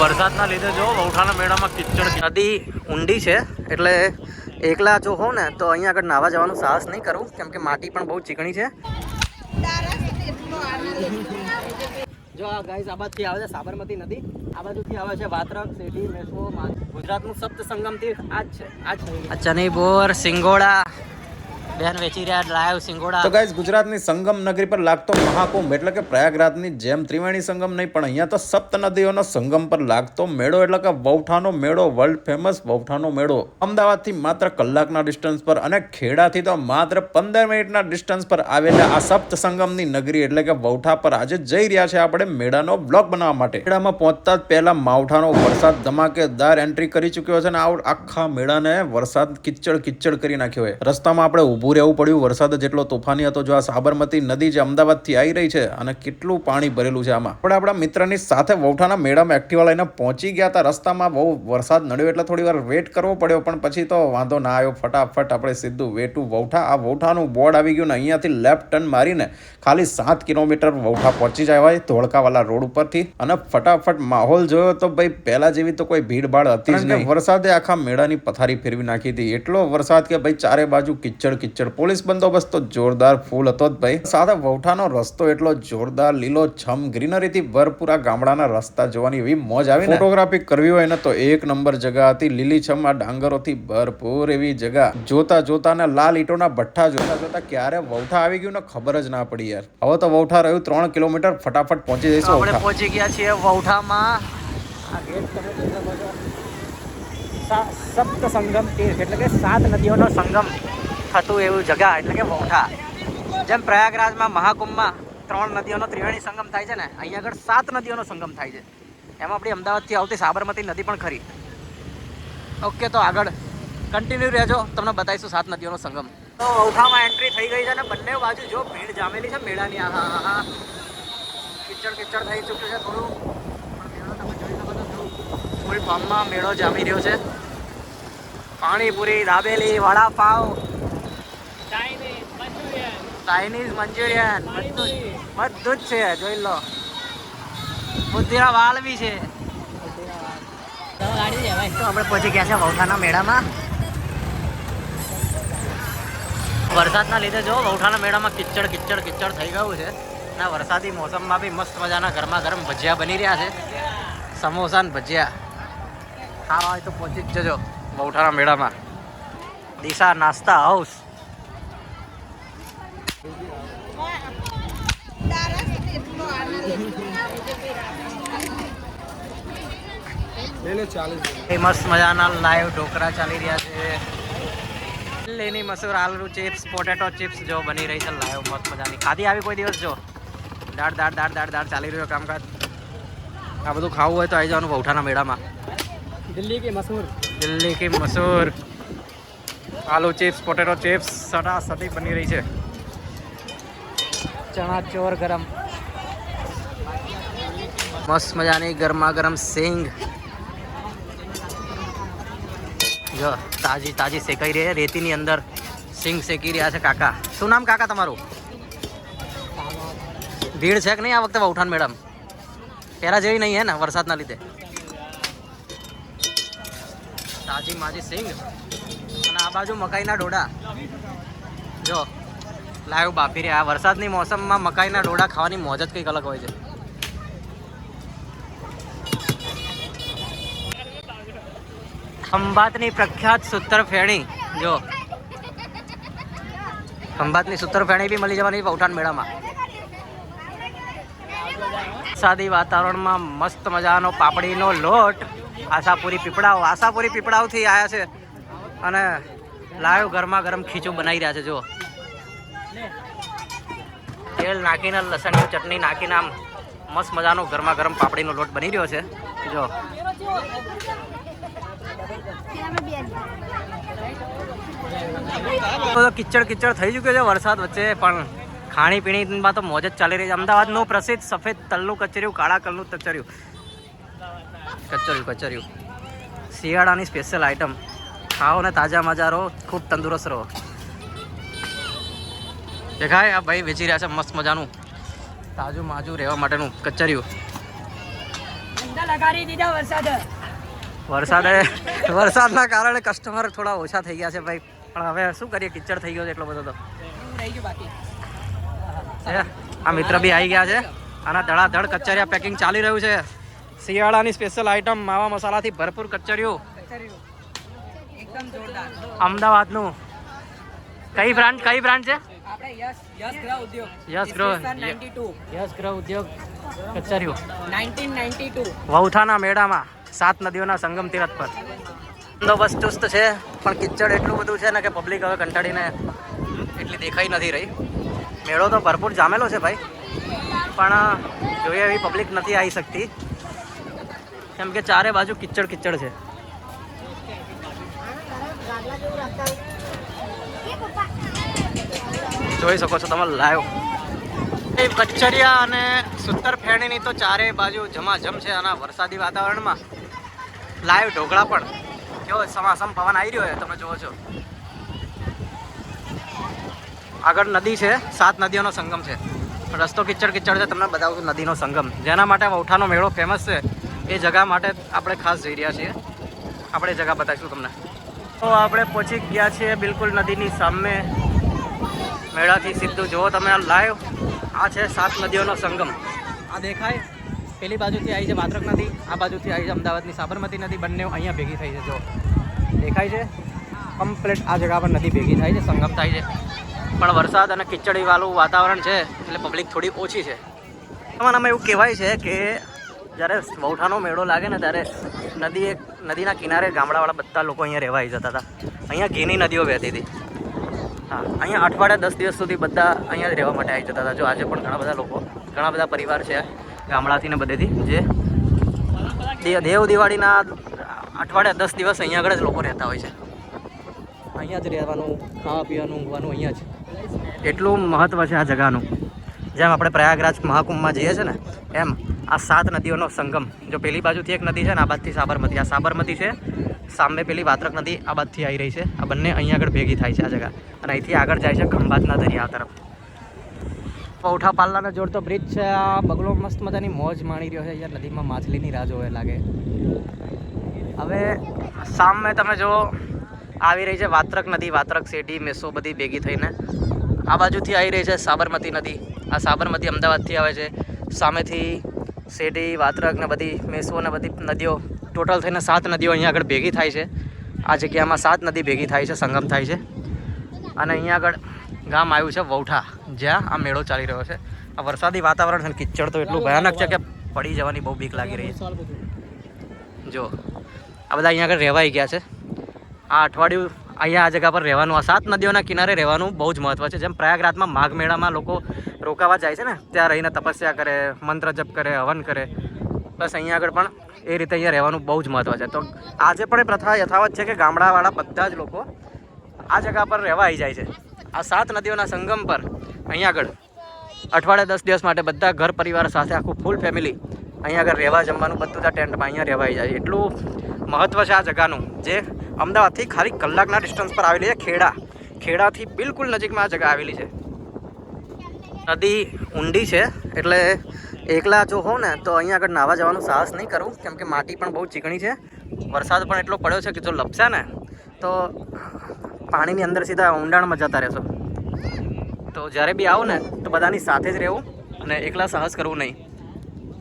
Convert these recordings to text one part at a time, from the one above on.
વરસાદના લીધે જો વૌઠાના મેળામાં કિચડ નદી ઊંડી છે, એટલે એકલા જો હોઉં ને તો અહીંયા આગળ નાવા જવાનું સાહસ નહીં કરું, કેમ કે માટી પણ બહુ ચીકણી છે. જો આ ગાઈસ, આ બાજુથી આવે છે સાબરમતી નદી. આ બાજુથી આવે છે વાત્રક, શેરડી મેસો માન ગુજરાતનું સપ્ત સંગમ આ જ છે, આ જ આ ચની બોર સિંગોડા બેન વેચી રહ્યા લાઈવ સિંગોડા. તો ગાઈઝ ગુજરાતની સંગમ નગરી પર લાગતો મહાકુંભ એટલે કે પ્રયાગરાજની જેમ ત્રિવેણી સંગમ નહીં, પણ અહીંયા તો સપ્ત નદીઓનો સંગમ પર લાગતો મેળો એટલે કે વૌઠાનો મેળો વર્લ્ડ ફેમસ વૌઠાનો મેળો. અમદાવાદથી માત્ર કલાકના ડિસ્ટન્સ પર અને ખેડાથી તો માત્ર પંદર મિનિટના ડિસ્ટન્સ પર આવેલા આ સપ્ત સંગમની નગરી એટલે કે વૌઠા પર આજે જઈ રહ્યા છે આપણે મેળાનો બ્લોગ બનાવવા માટે. મેળામાં પહોંચતા જ પહેલા માવઠાનો વરસાદ ધમાકેદાર એન્ટ્રી કરી ચૂક્યો છે અને આખા મેળાને વરસાદ કિચડ કિચડ કરી નાખ્યો હોય રસ્તામાં આપણે ઊભું રહેવું પડ્યું. વરસાદ જેટલો તોફાની હતો જો આ સાબરમતી નદી જે અમદાવાદથી આવી રહી છે અને કેટલું પાણી ભરેલું છે આમાં. આપણે આપણા મિત્રની સાથે વૌઠાના મેળામાં એક્ટિવા લઈને પહોંચી ગયા હતા રસ્તામાં. બહુ વરસાદ નડ્યો એટલે થોડી વાર વેટ કરવો પડ્યો પણ પછી તો વાંધો ના આવ્યો. ફટાફટ આપણે સીધું વેટું વૌઠા આ વૌઠાનું બોર્ડ આવી ગયું ને અહીંયાથી લેફ્ટ ટર્ન મારીને ખાલી સાત કિલોમીટર વૌઠા પહોંચી જવાય ધોળકાવાલા રોડ ઉપરથી. અને ફટાફટ માહોલ જોયો તો ભાઈ પહેલા જેવી તો કોઈ ભીડભાડ હતી જ નહીં. વરસાદે આખા મેળાની પથારી ફેરવી નાખી હતી. એટલો વરસાદ કે ભાઈ ચારે બાજુ કિચડ કિચડ પોલીસ બંદોબસ્ત તો જોરદાર ફૂલ હતો જ ભાઈ. સાથે વૌઠાનો રસ્તો એટલો જોરદાર લીલો છમ ગ્રીનરીથી ભરપૂરા ગામડાના રસ્તા જોવાની એવી મોજ આવી ફોટોગ્રાફી કરવી હોય ને તો એક નંબર જગા હતી. લીલી છમ આ ડાંગરોથી ભરપૂર એવી જગા. જોતા જોતા ને લાલ ઈટોના ભઠ્ઠા જોતા જોતા ક્યારે વૌઠા આવી ગયું ને ખબર જ ના પડી યાર. હવે તો વૌઠા રહ્યું ત્રણ કિલોમીટર ફટાફટ પહોંચી જઈશું આપણે પહોંચી ગયા છીએ વૌઠામાં આ ગેટ તમે સપ્ત સંગમ તીર્થ એટલે કે સાત નદીઓનો સંગમ. થતું એવું જગા એટલે કે વૌઠા જેમ પ્રયાગરાજમાં મહાકુંભમાં ત્રણ નદીઓનો ત્રિવેણી સંગમ થાય છે ને અહીંયા આગળ સાત નદીઓનો સંગમ થાય છે. એમાં આપણી અમદાવાદથી આવતી સાબરમતી નદી પણ ખરી. ઓકે, તો આગળ. કન્ટિન્યુ રહેજો, તમને બતાવીશું સાત નદીઓનો સંગમ. તો વૌઠામાં એન્ટ્રી થઈ ગઈ છે અને બંને બાજુ જો ભીડ જામેલી છે મેળાની. આહા હા હા કિચડ કિચડ થઈ ચૂક્યું છે થોડું. મેળો તમે જોઈ શકો ફૂલ ફોર્મમાં મેળો જામી રહ્યો છે. Panipuri, dabeli, vadapav Chinese Manchurian. બધું જ છે, જોઈ લો. બુદ્ધિરા વાલ બી છે. આપણે પહોંચી ગયા છે વૌઠાના મેળામાં. વરસાદના લીધે જો વૌઠાના મેળામાં કિચડ કિચડ કિચડ થઈ ગયું છે. અને વરસાદી મોસમમાં બી મસ્ત મજાના ગરમા ગરમ ભજીયા બની રહ્યા છે. સમોસા ભજીયા. ખાવા હોય તો પહોંચી જ જજો વૌઠાના મેળામાં. દિશા નાસ્તા હાઉસ. મસ્ત મજાના લાઈવ ઢોકરા ચાલી રહ્યા છે. એની મસૂર આલુ ચિપ્સ પોટેટો ચિપ્સ જો બની રહી છે લાઈવ મસ્ત મજાની. ખાધી આવી કોઈ દિવસ જો? દાળ દાળ દાળ દાળ દાળ ચાલી રહ્યો કામકાજ. આ બધું ખાવું હોય તો આવી જવાનું પૌઠાના મેળામાં. દિલ્હી કે મસૂર? દિલ્હી કે મસૂર. આલુ ચિપ્સ પોટેટો ચિપ્સ સટા સટી બની રહી છે. ચણા ચોર ગરમ. મસ્ત મજાની ગરમા ગરમ સિંગ. જો, તાજી તાજી શેકાઈ રહી રેતીની અંદર સિંગ શેકી રહ્યા છે કાકા. શું નામ કાકા તમારું? ભીડ છે કે નહીં આ વખતે વૌઠાન મેડમ? પહેલા જેવી નહીં હે ને, વરસાદના લીધે. તાજી માજી સિંગ. અને આ બાજુ મકાઈના ડોડા. જો લાઈવ બાફી રહ્યા. વરસાદની મોસમમાં મકાઈના ડોડા ખાવાની મોજ જ કંઈક અલગ હોય છે. ખંભાતની પ્રખ્યાત સૂત્ર ફેણી, જો. ખંભાતની સૂત્ર ફેણી બી મળી જવાની પૌઠાણ મેળામાં. વરસાદી વાતાવરણમાં મસ્ત મજાનો પાપડીનો લોટ, આશાપુરી પીપળાઓ. આશાપુરી પીપળાઓથી આવ્યા છે અને લાયો ગરમા ગરમ ખીચું બનાવી રહ્યા છે જો તેલ નાખીને, લસણની ચટણી નાખીને આમ મસ્ત મજાનો ગરમા ગરમ પાપડીનો લોટ બની રહ્યો છે જો બધો કિચડ કિચડ થઈ ચૂક્યો છે વરસાદ વચ્ચે, પણ ખાણી પીણીમાં તો મોજ જ ચાલી રહી છે. અમદાવાદનું પ્રસિદ્ધ સફેદ તલનું કચરિયું, કાળા કલનું કચરિયું. કચરિયું કચરિયું. શિયાળાની સ્પેશિયલ આઈટમ ખાઓ ને તાજા મજા રહો, ખૂબ તંદુરસ્ત રહો. દેખાય, આ ભાઈ વેચી રહ્યા છે મસ્ત મજાનું. તાજું માજું રહેવા માટેનું કચરિયું. વરસાદ. વરસાદે વરસાદના કારણે કસ્ટમર થોડા ઓછા થઈ ગયા છે ભાઈ. પણ હવે શું કરીએ? કિચડ થઈ ગયો છે એટલો બધો તો. આ મિત્ર બી આવી ગયા છે. આના ધડાધડ કચરિયા પેકિંગ ચાલી રહ્યું છે. શિયાળાની સ્પેશિયલ આઈટમ માવા મસાલાથી ભરપૂર કચરિયું અમદાવાદનું. કઈ બ્રાન્ડ કઈ બ્રાન્ડ છે? યસ ગ્રહ યસ ગ્રહ. ઉદ્યોગ. કચરિયું વૌથાના મેળામાં. સાત નદીઓના સંગમ તીરથ પર. બંદોબસ્ત ચુસ્ત છે, પણ કિચડ એટલું બધું છે ને કે પબ્લિક હવે કંટાળીને એટલી દેખાઈ નથી રહી. મેળો તો ભરપૂર જામેલો છે ભાઈ, પણ જોઈએ એવી પબ્લિક નથી આવી શકતી. કેમ કે ચારે બાજુ કિચડ કિચડ છે. જોઈ શકો છો તમે લાઈવ એ કચરિયા અને સુતર ફેણીની તો ચારે બાજુ જમાજમ છે આના વરસાદી વાતાવરણમાં. લાઈવ ઢોકળા પણ. કેવો સમાસમ પવન આવી રહ્યો છે, તમે જુઓ છો. આગળ નદી છે, સાત નદીઓનો સંગમ છે. રસ્તો કિચડ કિચડ છે, તમને બતાવું નદીનો સંગમ. જેના માટે વૌઠાનો મેળો ફેમસ છે. એ જગા માટે આપણે ખાસ જઈ રહ્યા છીએ. આપણે જગા બતાવીશું તમને. તો આપણે પહોંચી ગયા છીએ બિલકુલ નદીની સામે. મેળાથી સીધું જુઓ તમે, આ લાઈવ આ છે સાત નદીઓનો સંગમ. આ દેખાય? પેલી બાજુથી આવી છે વાત્રક નદી, આ બાજુથી આવી છે અમદાવાદની સાબરમતી નદી. બંને અહીંયા ભેગી થઈ છે, જો. દેખાય છે? કમ્પ્લીટ આ જગા પર નદી ભેગી થાય છે, સંગમ થાય છે. પણ વરસાદ અને ખીચડીવાળું વાતાવરણ છે, એટલે પબ્લિક થોડી ઓછી છે. આમાં એવું કહેવાય છે કે જ્યારે વૌઠાનો મેળો લાગે ને ત્યારે નદી એક, નદીના કિનારે ગામડાવાળા બધા લોકો અહીંયા રહેવા આવી જતા હતા. અહીંયા ઘીની નદીઓ વહેતી હતી. હા, અહીંયા અઠવાડિયા દસ દિવસ સુધી બધા અહીંયા જ રહેવા માટે આવી જતા હતા. જો આજે પણ ઘણા બધા લોકો, ઘણા બધા પરિવાર છે. ગામડાથી ને બધેથી જે દેવ દિવાળીના અઠવાડિયા દસ દિવસ અહીંયા આગળ જ લોકો રહેતા હોય છે. અહીંયા જ રહેવાનું ખાવા પીવાનું ઊંઘવાનું અહીંયા જ. એટલું મહત્ત્વ છે આ જગાનું. જેમ આપણે પ્રયાગરાજ મહાકુંભમાં જઈએ છે ને એમ આ સાત નદીઓનો સંગમ જો પેલી બાજુથી એક નદી છે ને આ બાજુથી સાબરમતી આ સાબરમતી છે સામે પેલી વાત્રક નદી આ બાજુથી આવી રહી છે આ બંને અહીંયા આગળ ભેગી થાય છે આ જગા. અને અહીંથી આગળ જાય છે ખંભાતના દરિયા તરફ. પૌઠા પાલ્લાનો જોડતો બ્રિજ છે. આ બગલો મસ્ત મજાની મોજ માણી રહ્યો છે. યાર નદીમાં માછલીની રાહ જોવે લાગે. હવે સામે તમે જો આવી રહી છે વાત્રક નદી. વાત્રક શેઢી મેસો બધી ભેગી થઈને આ બાજુથી આવી રહી છે સાબરમતી નદી. આ સાબરમતી અમદાવાદથી આવે છે. સામેથી શેઢી વાત્રક ને બધી મેસો ને બધી નદીઓ ટોટલ થઈને સાત નદીઓ અહીંયા આગળ ભેગી થાય છે. આ જગ્યામાં સાત નદી ભેગી થાય છે, સંગમ થાય છે. અને અહીંયા આગળ ગામ આવ્યું છે વૌઠા, જ્યાં આ મેળો ચાલી રહ્યો છે. આ વરસાદી વાતાવરણ છે કિચડ તો એટલું ભયાનક છે કે પડી જવાની બહુ બીક લાગી રહી છે. જો, આ બધા અહીંયા આગળ રહેવાઈ ગયા છે. આ અઠવાડિયું અહીંયા આ જગા પર રહેવાનું, આ સાત નદીઓના કિનારે રહેવાનું બહુ જ મહત્ત્વ છે. જેમ પ્રયાગરાજમાં માઘ મેળામાં લોકો રોકાવા જાય છે ને, ત્યાં રહીને તપસ્યા કરે, મંત્ર જપ કરે, હવન કરે. બસ અહીંયા આગળ પણ એ રીતે અહીંયા રહેવાનું બહુ જ મહત્ત્વ છે. તો આજે પણ એ પ્રથા યથાવત છે કે ગામડાવાળા બધા જ લોકો આ જગા પર રહેવા આવી જાય છે. આ સાત નદીઓના સંગમ પર અહીંયા આગળ. અઠવાડિયા દસ દિવસ માટે બધા ઘર પરિવાર સાથે આખું ફૂલ ફેમિલી અહીંયા આગળ રહેવા જમવાનું, બધું આ ટેન્ટમાં અહીંયા રહેવા આવી જાય. એટલું મહત્ત્વ છે આ જગાનું. જે અમદાવાદથી ખાલી કલાકના ડિસ્ટન્સ પર આવેલી છે ખેડા. ખેડાથી બિલકુલ નજીકમાં આ જગા આવેલી છે. નદી ઊંડી છે, એટલે એકલા જો હોઉં ને તો અહીંયા આગળ નાહવા જવાનું સાહસ નહીં કરું, કેમ કે માટી પણ બહુ ચીકણી છે. વરસાદ પણ એટલો પડ્યો છે કે જો લપસે ને, તો પાણીની અંદર સીધા ઊંડાણમાં જતા રહેશો. તો જ્યારે બી આવો ને, તો બધાની સાથે જ રહેવું અને એકલા સાહસ કરવું નહીં.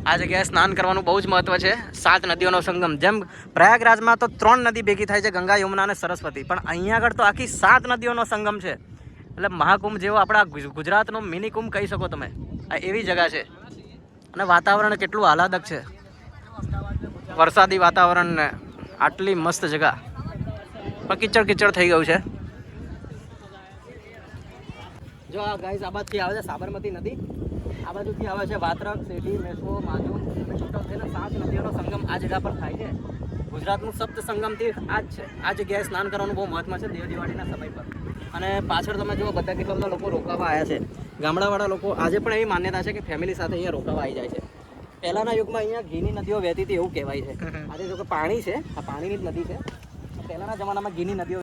આ જગ્યાએ સ્નાન કરવાનું બહુ જ મહત્ત્વ છે. સાત નદીઓનો સંગમ. જેમ પ્રયાગરાજમાં તો ત્રણ નદી ભેગી થાય છે, ગંગા, યમુના અને સરસ્વતી. પણ અહીંયા આગળ તો આખી સાત નદીઓનો સંગમ છે. એટલે મહાકુંભ જેવો આપણા ગુજ- ગુજરાતનો મિની કુંભ કહી શકો તમે. આ એવી જગા છે. અને વાતાવરણ કેટલું આહલાદક છે. વરસાદી વાતાવરણ ને આટલી મસ્ત જગા. પણ કિચડ કિચડ થઈ ગયું છે. જો આ ગાઈઝ આ બાજુથી આવે છે સાબરમતી નદી. આ બાજુથી આવે છે વાત્રક મેસો માજુ ટોટલ થઈને સાત નદીઓનો સંગમ આ જગ્યા પર થાય છે. ગુજરાતનું સપ્ત સંગમ તીર્થ આ જ છે. આ જગ્યાએ સ્નાન કરવાનું બહુ મહત્વ છે દેવ દિવાળીના સમય પર. અને પાછળ તમે જુઓ બધા કેટલા બધા લોકો રોકાવા આવ્યા છે. ગામડાવાળા લોકો આજે પણ એવી માન્યતા છે કે ફેમિલી સાથે અહીંયા રોકાવા આવી જાય છે. પહેલાના યુગમાં અહીંયા ઘીની નદીઓ વહેતી હતી એવું કહેવાય છે. આજે જો કે પાણી છે આ પાણીની જ નદી છે. પહેલાંના જમાનામાં ઘીની નદીઓ